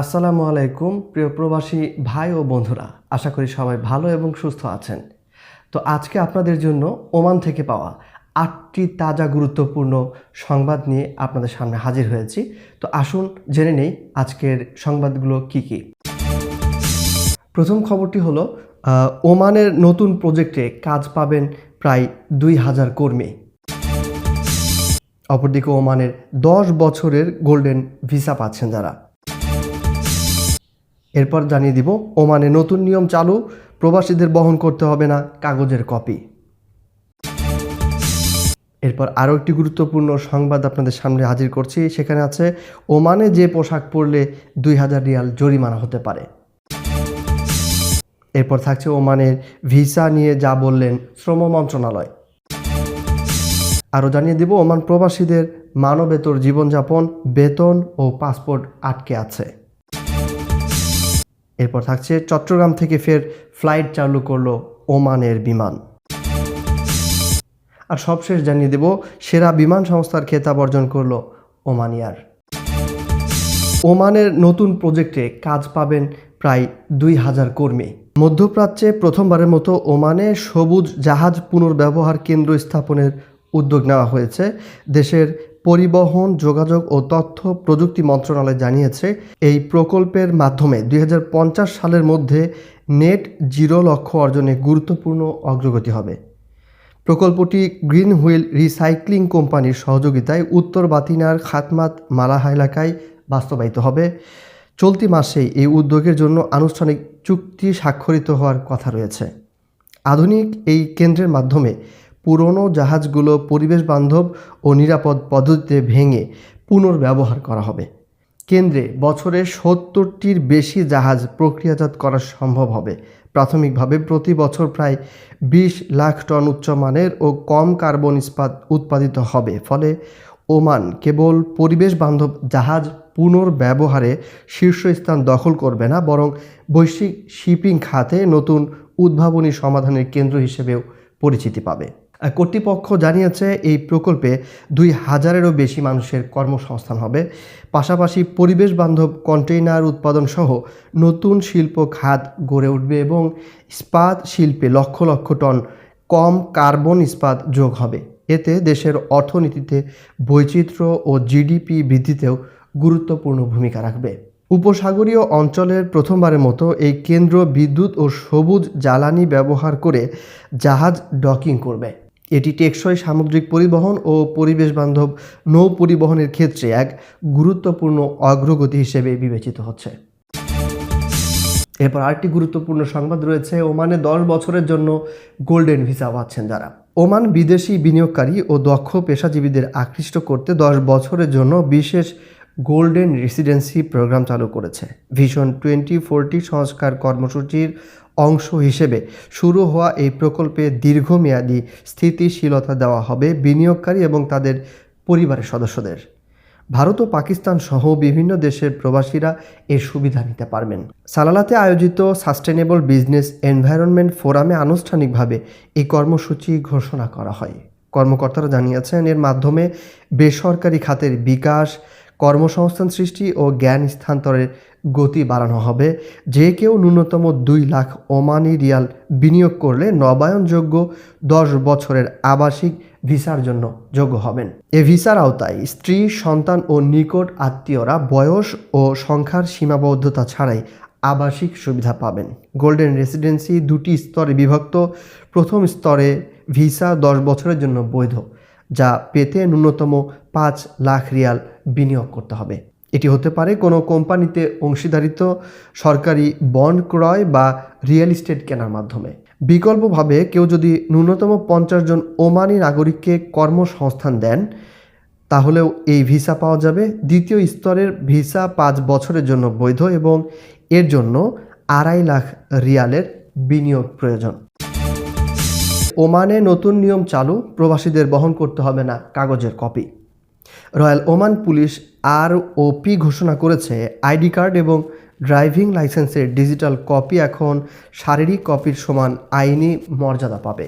আসসালামু আলাইকুম, প্রিয় প্রবাসী ভাই ও বন্ধুরা। আশা করি সবাই ভালো এবং সুস্থ আছেন। তো আজকে আপনাদের জন্য ওমান থেকে পাওয়া আটটি তাজা গুরুত্বপূর্ণ সংবাদ নিয়ে আপনাদের সামনে হাজির হয়েছি। তো আসুন জেনে নেই আজকের সংবাদগুলো কি কি। প্রথম খবরটি হলো ওমানের নতুন প্রজেক্টে কাজ পাবেন প্রায় দুই হাজার কর্মী। অপরদিকে ওমানের দশ বছরের গোল্ডেন ভিসা পাচ্ছেন যারা। এরপর জানিয়ে দিব, ওমানে নতুন নিয়ম চালু, প্রবাসীদের বহন করতে হবে না, কাগজের কপি। এরপর আরও একটি গুরুত্বপূর্ণ সংবাদ আপনাদের সামনে হাজির করছি, সেখানে আছে, ওমানে যে পোশাক পরলে দুই হাজার রিয়াল জরিমানা হতে পারে। এরপর থাকছে ওমানের ভিসা নিয়ে যা বললেন শ্রম মন্ত্রণালয়। আরও জানিয়ে দেব, ওমান প্রবাসীদের মানবেতর জীবনযাপন, বেতন ও পাসপোর্ট আটকে আছে। এরপর থাকছে চট্টগ্রাম থেকে ফের ফ্লাইট চালু করল ওমানের বিমান। আর সবশেষ জানিয়ে দেব, সেরা বিমান সংস্থার খেতাব অর্জন করল ওমানিয়ার ওমানের নতুন প্রজেক্টে কাজ পাবেন প্রায় দুই হাজার কর্মী। মধ্যপ্রাচ্যে প্রথমবারের মতো ওমানে সবুজ জাহাজ পুনর্ব্যবহার কেন্দ্র স্থাপনের উদ্যোগ নেওয়া হয়েছে। দেশের পরিবহন, যোগাযোগ ও তথ্য প্রযুক্তি মন্ত্রণালয় জানিয়েছে, এই প্রকল্পের মাধ্যমে দুই হাজার পঞ্চাশ সালের মধ্যে নেট জিরো লক্ষ্য অর্জনে গুরুত্বপূর্ণ অগ্রগতি হবে। প্রকল্পটি গ্রিন হুইল রিসাইক্লিং কোম্পানির সহযোগিতায় উত্তর বাতিনার খাতমাত মালাহা এলাকায় বাস্তবায়িত হবে। চলতি মাসেই এই উদ্যোগের জন্য আনুষ্ঠানিক চুক্তি স্বাক্ষরিত হওয়ার কথা রয়েছে। আধুনিক এই কেন্দ্রের মাধ্যমে পুরনো জাহাজগুলো পরিবেশ বান্ধব ও নিরাপদ পদ্ধতিতে ভেঙে পুনর্ব্যবহার করা হবে। কেন্দ্রে বছরে সত্তরটির বেশি জাহাজ প্রক্রিয়াজাত করা সম্ভব হবে। প্রাথমিকভাবে প্রতি বছর প্রায় বিশ লাখ টন উচ্চমানের ও কম কার্বন ইস্পাত উৎপাদিত হবে। ফলে ওমান কেবল পরিবেশ বান্ধব জাহাজ পুনর্ব্যবহারে শীর্ষস্থান দখল করবে না, বরং বৈশ্বিক শিপিং খাতে নতুন উদ্ভাবনী সমাধানের কেন্দ্র হিসেবেও পরিচিতি পাবে। কর্তৃপক্ষ জানিয়েছে এই প্রকল্পে দুই হাজারেরও বেশি মানুষের কর্মসংস্থান হবে। পাশাপাশি পরিবেশ বান্ধব কন্টেইনার উৎপাদন সহ নতুন শিল্প খাত গড়ে উঠবে এবং ইস্পাত শিল্পে লক্ষ লক্ষ টন কম কার্বন ইস্পাত যোগ হবে। এতে দেশের অর্থনীতিতে বৈচিত্র্য ও জিডিপি বৃদ্ধিতেও গুরুত্বপূর্ণ ভূমিকা রাখবে। উপসাগরীয় অঞ্চলের প্রথমবারের মতো এই কেন্দ্র বিদ্যুৎ ও সবুজ জ্বালানি ব্যবহার করে জাহাজ ডকিং করবে। এটি টেকসই সামুদ্রিক পরিবহন ও পরিবেশ বান্ধব নৌ পরিবহনের ক্ষেত্রে এক গুরুত্বপূর্ণ অগ্রগতি হিসেবে বিবেচিত হচ্ছে। এরপর আরেকটি গুরুত্বপূর্ণ সংবাদ রয়েছে, ওমানে দশ বছরের জন্য গোল্ডেন ভিসা পাচ্ছেন যারা। ওমান বিদেশি বিনিয়োগকারী ও দক্ষ পেশাজীবীদের আকৃষ্ট করতে দশ বছরের জন্য বিশেষ গোল্ডেন রেসিডেন্সি প্রোগ্রাম চালু করেছে। ভিশন টোয়েন্টি ফোরটি সংস্কার কর্মসূচির অংশ হিসেবে শুরু হওয়া এই প্রকল্পে দীর্ঘমেয়াদী স্থিতিশীলতা দেওয়া হবে বিনিয়োগকারী এবং তাদের পরিবারের সদস্যদের। ভারত ও পাকিস্তান সহ বিভিন্ন দেশের প্রবাসীরা এর সুবিধা নিতে পারবেন। সালালাতে আয়োজিত সাস্টেনেবল বিজনেস এনভায়রনমেন্ট ফোরামে আনুষ্ঠানিকভাবে এই কর্মসূচি ঘোষণা করা হয়। কর্মকর্তারা জানিয়েছেন, এর মাধ্যমে বেসরকারি খাতের বিকাশ কর্মসংস্থান সৃষ্টি ও জ্ঞান স্থানান্তরের গতি বাড়ানো হবে। যে কেউ ন্যূনতম দুই লাখ ওমানি রিয়াল বিনিয়োগ করলে নবায়নযোগ্য দশ বছরের আবাসিক ভিসার জন্য যোগ্য হবেন। এ ভিসার আওতায় স্ত্রী, সন্তান ও নিকট আত্মীয়রা বয়স ও সংখ্যার সীমাবদ্ধতা ছাড়াই আবাসিক সুবিধা পাবেন। গোল্ডেন রেসিডেন্সি দুটি স্তরে বিভক্ত। প্রথম স্তরে ভিসা দশ বছরের জন্য বৈধ, যা পেতে ন্যূনতম পাঁচ লাখ রিয়াল বিনিয়োগ করতে হবে। এটি হতে পারে কোনো কোম্পানিতে অংশীদারিত্ব সরকারি বন্ড ক্রয় বা রিয়েল ইস্টেট কেনার মাধ্যমে। বিকল্পভাবে কেউ যদি ন্যূনতম পঞ্চাশ জন ওমানি নাগরিককে কর্মসংস্থান দেন, তাহলেও এই ভিসা পাওয়া যাবে। দ্বিতীয় স্তরের ভিসা পাঁচ বছরের জন্য বৈধ এবং এর জন্য আড়াই লাখ রিয়ালের বিনিয়োগ প্রয়োজন। ওমানে নতুন নিয়ম চালু, প্রবাসীদের বহন করতে হবে না কাগজের copy. Royal Oman police R O P ঘোষণা করেছে, আইডি কার্ড এবং ড্রাইভিং লাইসেন্সের ডিজিটাল কপি এখন শারীরিক কপির সমান আইনি মর্যাদা পাবে।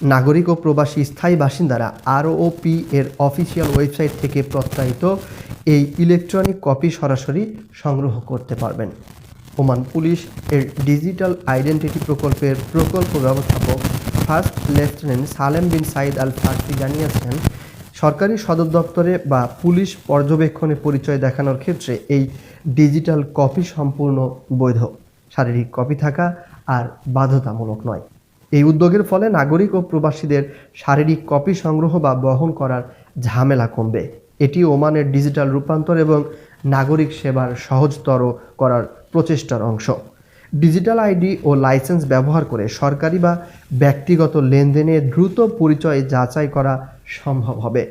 নাগরিক ও প্রবাসী স্থায়ী বাসিন্দারা আরওপি এর অফিসিয়াল ওয়েবসাইট থেকে প্রত্যায়িত এই ইলেকট্রনিক কপি সরাসরি সংগ্রহ করতে পারবেন। ওমান পুলিশ এর ডিজিটাল আইডেন্টিটি প্রকল্পের প্রকল্প ব্যবস্থাপক first lieutenant Salem bin Said al Farsi জানিয়েছেন সরকারি সদর দপ্তরে বা পুলিশ পর্যবেক্ষণে পরিচয় দেখানোর ক্ষেত্রে এই ডিজিটাল কপি সম্পূর্ণ বৈধ। শারীরিক কপি থাকা আর বাধ্যতামূলক নয়। এই উদ্যোগের ফলে নাগরিক ও প্রবাসীদের শারীরিক কপি সংগ্রহ বা বহন করার ঝামেলা কমবে। এটি ওমানের ডিজিটাল রূপান্তর এবং নাগরিক সেবার সহজতর করার প্রচেষ্টার অংশ। ডিজিটাল আইডি ও লাইসেন্স ব্যবহার করে সরকারি বা ব্যক্তিগত লেনদেনে দ্রুত পরিচয় যাচাই করা সম্ভব হবে।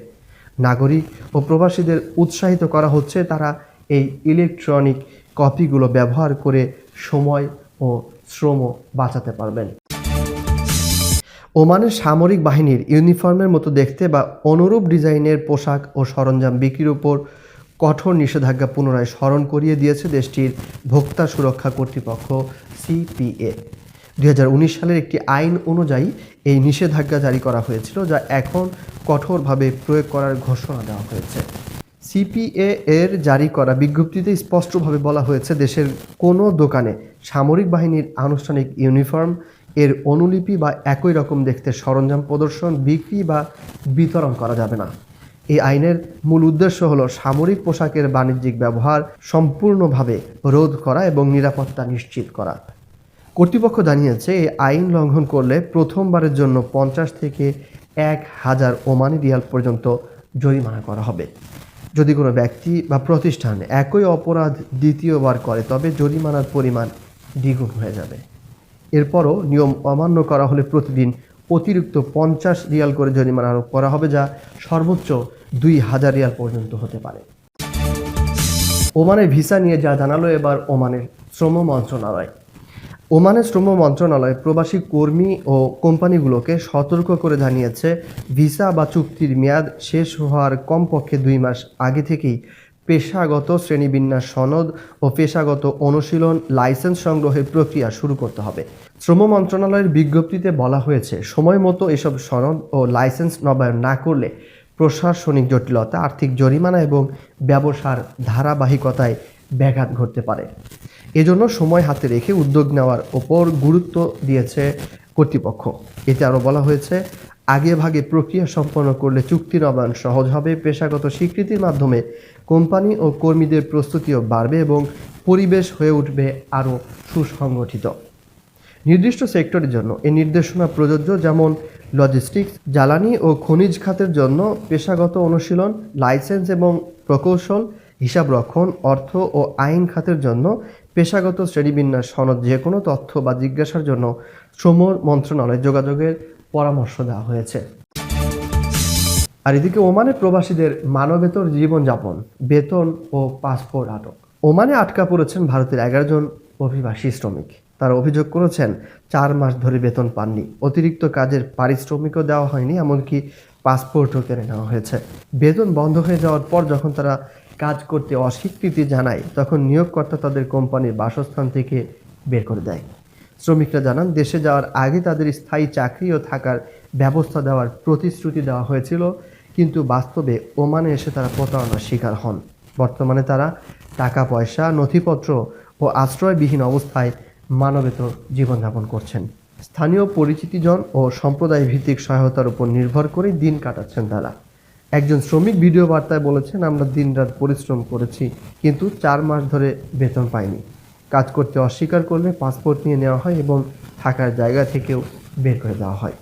নাগরিক ও প্রবাসীদের উৎসাহিত করা হচ্ছে তারা এই ইলেকট্রনিক কপিগুলো ব্যবহার করে সময় ও শ্রম বাঁচাতে পারবেন। ওমানের সামরিক বাহিনীর ইউনিফর্মের মতো দেখতে বা অনুরূপ ডিজাইনের পোশাক ও সরঞ্জাম বিক্রির উপর কঠোর নিষেধাজ্ঞা পুনরায় স্মরণ করিয়ে দিয়েছে দেশটির ভোক্তা সুরক্ষা কর্তৃপক্ষ, সিপিএ। দুই হাজার উনিশ সালের একটি আইন অনুযায়ী এই নিষেধাজ্ঞা জারি করা হয়েছিল, যা এখন কঠোরভাবে প্রয়োগ করার ঘোষণা দেওয়া হয়েছে। সিপিএ এর জারি করা বিজ্ঞপ্তিতে স্পষ্টভাবে বলা হয়েছে, দেশের কোনো দোকানে সামরিক বাহিনীর আনুষ্ঠানিক ইউনিফর্ম, এর অনুলিপি বা একই রকম দেখতে সরঞ্জাম প্রদর্শন, বিক্রি বা বিতরণ করা যাবে না। এই আইনের মূল উদ্দেশ্য হল সামরিক পোশাকের বাণিজ্যিক ব্যবহার সম্পূর্ণভাবে রোধ করা এবং নিরাপত্তা নিশ্চিত করা। কর্তৃপক্ষ জানিয়েছে, এই আইন লঙ্ঘন করলে প্রথমবারের জন্য পঞ্চাশ থেকে এক হাজার ওমানি রিয়াল পর্যন্ত জরিমানা করা হবে। যদি কোনো ব্যক্তি বা প্রতিষ্ঠান একই অপরাধ দ্বিতীয়বার করে, তবে জরিমানার পরিমাণ দ্বিগুণ হয়ে যাবে। এরপরও নিয়ম অমান্য করা হলে প্রতিদিন অতিরিক্ত পঞ্চাশ রিয়াল করে জরিমানা আরোপ করা হবে, যা সর্বোচ্চ দুই হাজার রিয়াল পর্যন্ত হতে পারে। ওমানের ভিসা নিয়ে যা জানালো এবার ওমানের শ্রম মন্ত্রণালয়। ওমানের শ্রম মন্ত্রণালয় প্রবাসী কর্মী ও কোম্পানিগুলোকে সতর্ক করে জানিয়েছে, ভিসা বা চুক্তির মেয়াদ শেষ হওয়ার কমপক্ষে দুই মাস আগে থেকেই পেশাগত শ্রেণীবিন্যাস সনদ ও পেশাগত অনুশীলন লাইসেন্স সংগ্রহের প্রক্রিয়া শুরু করতে হবে। শ্রম মন্ত্রণালয়ের বিজ্ঞপ্তিতে বলা হয়েছে, সময় মতো এসব সনদ ও লাইসেন্স নবায়ন না করলে প্রশাসনিক জটিলতা, আর্থিক জরিমানা এবং ব্যবসার ধারাবাহিকতায় ব্যাঘাত ঘটতে পারে। এজন্য সময় হাতে রেখে উদ্যোগ নেওয়ার ওপর গুরুত্ব দিয়েছে কর্তৃপক্ষ। এতে আরও বলা হয়েছে আগে ভাগে প্রক্রিয়া সম্পন্ন করলে চুক্তি নবায়ন সহজ হবে, পেশাগত স্বীকৃতির মাধ্যমে কোম্পানি ও কর্মীদের প্রস্তুতিও বাড়বে এবং পরিবেশ হয়ে উঠবে আরও সুসংগঠিত। নির্দিষ্ট সেক্টরের জন্য এই নির্দেশনা প্রযোজ্য, যেমন লজিস্টিক্স জ্বালানি ও খনিজ খাতের জন্য পেশাগত অনুশীলন লাইসেন্স এবং প্রকৌশল হিসাবরক্ষণ অর্থ ও আইন খাতের জন্য পেশাগত শ্রেণীবিন্যাস, সনদ, যে কোনো তথ্য বা জিজ্ঞাসার জন্য শ্রম মন্ত্রণালয় যোগাযোগের পরামর্শ দেওয়া হয়েছে। আর এদিকে ওমানে প্রবাসীদের মানবেতর জীবনযাপন, বেতন ও পাসপোর্ট আটক। ওমানে আটকা পড়েছেন ভারতের এগারো জন অভিবাসী শ্রমিক। তারা অভিযোগ করেছেন, চার মাস ধরে বেতন পাননি। অতিরিক্ত কাজের পারিশ্রমিকও দেওয়া হয়নি, এমনকি পাসপোর্টও কেড়ে নেওয়া হয়েছে। বেতন বন্ধ হয়ে যাওয়ার পর যখন তারা কাজ করতে অস্বীকৃতি জানায়, তখন নিয়োগকর্তা তাদের কোম্পানির বাসস্থান থেকে বের করে দেয়। শ্রমিকরা জানান, দেশে যাওয়ার আগে তাদের স্থায়ী চাকরি ও থাকার ব্যবস্থা দেওয়ার প্রতিশ্রুতি দেওয়া হয়েছিল, কিন্তু বাস্তবে ওমানে এসে তারা প্রতারণার শিকার হন। বর্তমানে তারা টাকা পয়সা নথিপত্র ও আশ্রয়বিহীন অবস্থায় মানবেতর জীবনযাপন করছেন। স্থানীয় পরিচিতিজন ও সম্প্রদায় ভিত্তিক সহায়তার উপর নির্ভর করে দিন কাটাচ্ছেন তারা। একজন শ্রমিক ভিডিও বার্তায় বলেছেন, আমরা দিনরাত পরিশ্রম করেছি, কিন্তু চার মাস ধরে বেতন পাইনি। কাজ করতে অস্বীকার করলে পাসপোর্ট নিয়ে নেওয়া হয় এবং থাকার জায়গা থেকেও বের করে দেওয়া হয়।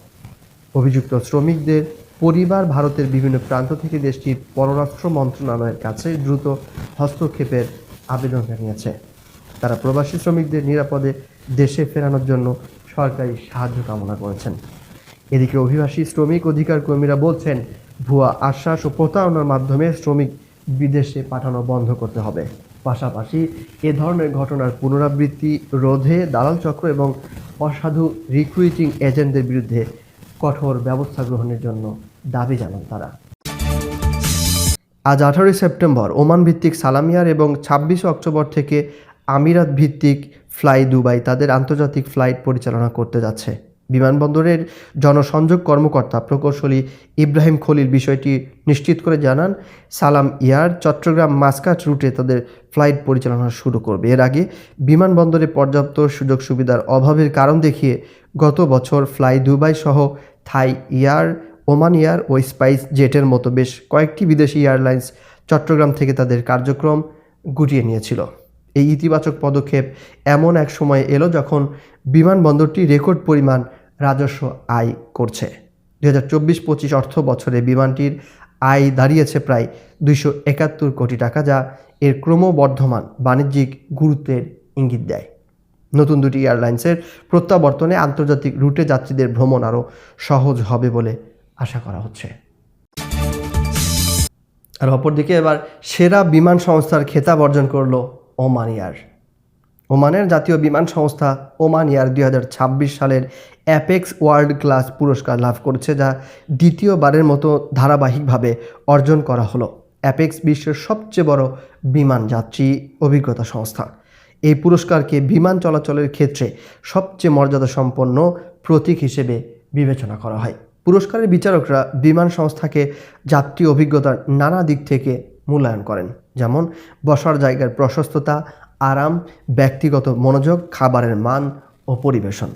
অভিযুক্ত শ্রমিকদের পরিবার ভারতের বিভিন্ন প্রান্ত থেকে দেশটির পররাষ্ট্র মন্ত্রণালয়ের কাছে দ্রুত হস্তক্ষেপের আবেদন জানিয়েছে। তারা প্রবাসী শ্রমিকদের নিরাপদে দেশে ফেরানোর জন্য সরকারি সাহায্য কামনা করেছেন। এদিকে অভিবাসী শ্রমিক অধিকার কর্মীরা বলছেন, ভুয়া আশ্বাস ও প্রতারণার মাধ্যমে শ্রমিক বিদেশে পাঠানো বন্ধ করতে হবে। পাশাপাশি এ ধরনের ঘটনার পুনরাবৃত্তি, রোধে দালাল চক্র এবং অসাধু রিক্রুইটিং এজেন্টদের বিরুদ্ধে কঠোর ব্যবস্থা গ্রহণের জন্য দাবি জানান তারা। আজ আঠারোই সেপ্টেম্বর ওমান ভিত্তিক সালামিয়ার এবং ছাব্বিশে অক্টোবর থেকে আমিরাত ভিত্তিক ফ্লাই দুবাই তাদের আন্তর্জাতিক ফ্লাইট পরিচালনা করতে যাচ্ছে। বিমানবন্দরের জনসংযোগ কর্মকর্তা প্রকৌশলী ইব্রাহিম খলিল বিষয়টি নিশ্চিত করে জানান, সালাম এয়ার চট্টগ্রাম মাসকাট রুটে তাদের ফ্লাইট পরিচালনা শুরু করবে। এর আগে বিমানবন্দরে পর্যাপ্ত সুযোগ সুবিধার অভাবের কারণ দেখিয়ে গত বছর ফ্লাই দুবাই সহ থাই এয়ার ওমান এয়ার ও স্পাইস জেটের মতো বেশ কয়েকটি বিদেশি এয়ারলাইন্স চট্টগ্রাম থেকে তাদের কার্যক্রম গুটিয়ে নিয়েছিল। এই ইতিবাচক পদক্ষেপ এমন এক সময় এলো যখন বিমানবন্দরটি রেকর্ড পরিমাণ রাজস্ব আয় করছে। দু হাজার চব্বিশ পঁচিশ অর্থ বছরে বিমানটির আয় দাঁড়িয়েছে প্রায় দুইশো একাত্তর কোটি টাকা যা এর ক্রমবর্ধমান বাণিজ্যিক গুরুত্বের ইঙ্গিত দেয়। নতুন দুটি এয়ারলাইন্সের প্রত্যাবর্তনে আন্তর্জাতিক রুটে যাত্রীদের ভ্রমণ আরও সহজ হবে বলে আশা করা হচ্ছে। আর অপরদিকে এবার সেরা বিমান সংস্থার খেতাব অর্জন করল ওমান এয়ার। ওমানের জাতীয় বিমান সংস্থা ওমান এয়ার দুই সালের অ্যাপেক্স ওয়ার্ল্ড ক্লাস পুরস্কার লাভ করেছে, যা দ্বিতীয়বারের মতো ধারাবাহিকভাবে অর্জন করা হলো। অ্যাপেক্স বিশ্বের সবচেয়ে বড় বিমান যাত্রী অভিজ্ঞতা সংস্থা। এই পুরস্কারকে বিমান চলাচলের ক্ষেত্রে সবচেয়ে মর্যাদা সম্পন্ন প্রতীক হিসেবে বিবেচনা করা হয়। পুরস্কারের বিচারকরা বিমান সংস্থাকে যাত্রী অভিজ্ঞতার নানা দিক থেকে মূল্যায়ন করেন। যেমন বসার জায়গার প্রশস্ততা আরাম ব্যক্তিগত মনোযোগ খাবারের মান ও পরিবেশন।